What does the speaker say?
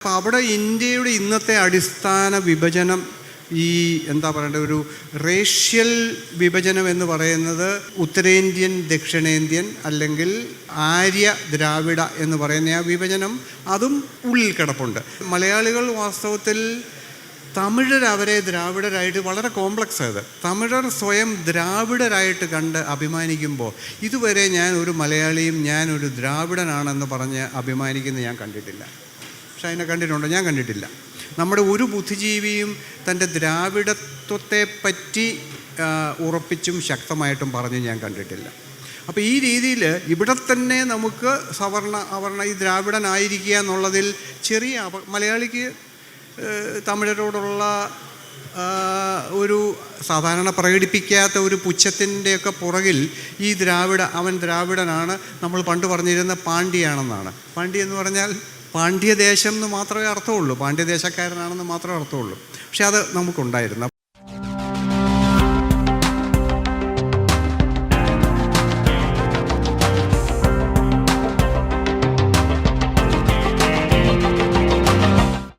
അപ്പം അവിടെ ഇന്ത്യയുടെ ഇന്നത്തെ അടിസ്ഥാന വിഭജനം ഈ എന്താ പറയേണ്ടത് ഒരു റേഷ്യൽ വിഭജനം എന്ന് പറയുന്നത് ഉത്തരേന്ത്യൻ ദക്ഷിണേന്ത്യൻ അല്ലെങ്കിൽ ആര്യ ദ്രാവിഡ എന്ന് പറയുന്ന ആ വിഭജനം അതും ഉള്ളിൽ കിടപ്പുണ്ട്. മലയാളികൾ വാസ്തവത്തിൽ തമിഴർ അവരെ ദ്രാവിഡരായിട്ട് വളരെ കോംപ്ലക്സ് ആയത് തമിഴർ സ്വയം ദ്രാവിഡരായിട്ട് കണ്ട് അഭിമാനിക്കുമ്പോൾ ഇതുവരെ ഞാൻ ഒരു മലയാളിയും ഞാൻ ഒരു ദ്രാവിഡനാണെന്ന് പറഞ്ഞ് അഭിമാനിക്കുന്ന ഞാൻ കണ്ടിട്ടില്ല. അതിനെ കണ്ടിട്ടുണ്ടോ? ഞാൻ കണ്ടിട്ടില്ല. നമ്മുടെ ഒരു ബുദ്ധിജീവിയും തന്റെ ദ്രാവിഡത്വത്തെ പറ്റി ഉറപ്പിച്ചും ശക്തമായിട്ടും പറഞ്ഞ് ഞാൻ കണ്ടിട്ടില്ല. അപ്പോൾ ഈ രീതിയിൽ ഇവിടെ തന്നെ നമുക്ക് സവർണ അവർണ ഈ ദ്രാവിഡനായിരിക്കുക എന്നുള്ളതിൽ ചെറിയ മലയാളിക്ക് തമിഴരോടുള്ള ഒരു സാധാരണ പ്രകടിപ്പിക്കാത്ത ഒരു പുച്ഛത്തിന്റെയൊക്കെ പുറകിൽ ഈ ദ്രാവിഡ അവൻ ദ്രാവിഡനാണ്. നമ്മൾ പണ്ട് പറഞ്ഞിരുന്ന പാണ്ഡ്യയാണെന്നാണ്. പാണ്ഡ്യ എന്ന് പറഞ്ഞാൽ പാണ്ഡ്യദേശം എന്ന് മാത്രമേ അർത്ഥമുള്ളൂ. പാണ്ഡ്യദേശക്കാരനാണെന്ന് മാത്രമേ അർത്ഥമുള്ളൂ. പക്ഷേ അത് നമുക്കുണ്ടായിരുന്നു.